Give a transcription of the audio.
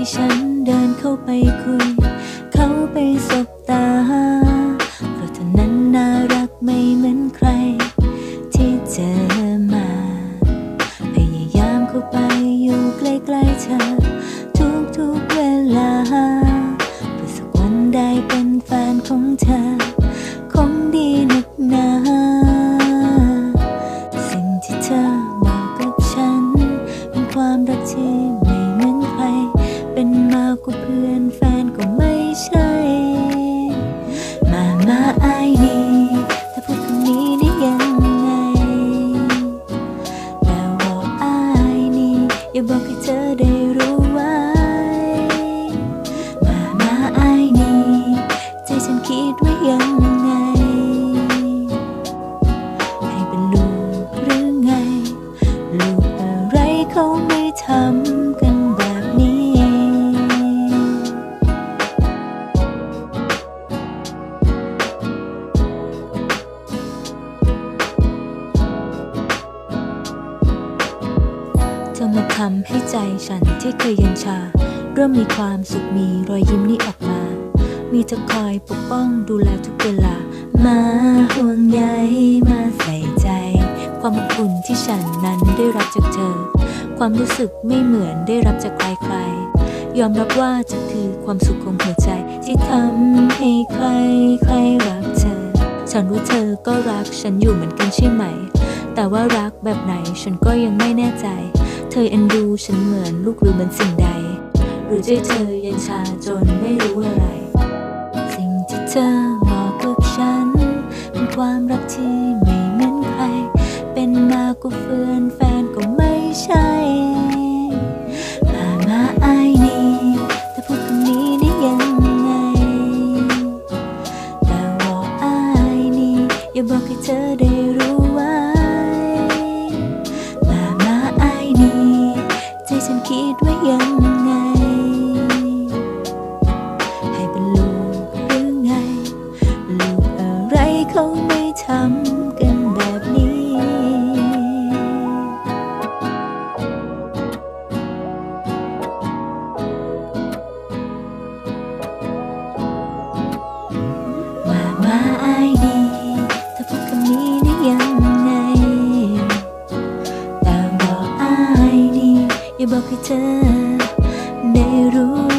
ที่ฉันเดินเข้าไปคุย เขาไปสบตา เพราะเธอนั้นน่ารักไม่เหมือนใคร ที่เจอมา พยายามเข้าไปอยู่ใกล้ๆเธอ ทุกๆเวลาเพื่อสักวันได้เป็นแฟนของเธอ คงดีนักหนาสิ่งที่เธอบอกกับฉัน เป็นความรักที่ นี่อ ธอมาทำให้ใจฉันที่เคยเย็นชา เริ่มมีความสุขมีรอยยิ้มนี้ออกมา มีเธอคอยปกป้องดูแลทุกเวลา มาห่วงใยมาใส่ใจ ความอบอุ่นที่ฉันนั้นได้รับจากเธอ ความรู้สึกไม่เหมือนได้รับจากใครๆ ยอมรับว่าจะคือความสุขของหัวใจที่ทำให้ใครใครรักเธอ ฉันรู้เธอก็รักฉันอยู่เหมือนกันใช่ไหม แต่ว่ารักแบบไหนฉันก็ยังไม่แน่ใจ เธอเอ็นดูฉันเหมือนลูกหรือเหมือนสิ่งใด หรือใจเธอเย็นชาจนไม่รู้อะไร สิ่งที่เธอบอกกับฉันเป็นความรักที่ไม่เหมือนใคร เป็นมากกว่าเพื่อนแฟน คิ อย่าบอกให้เธอได้รู้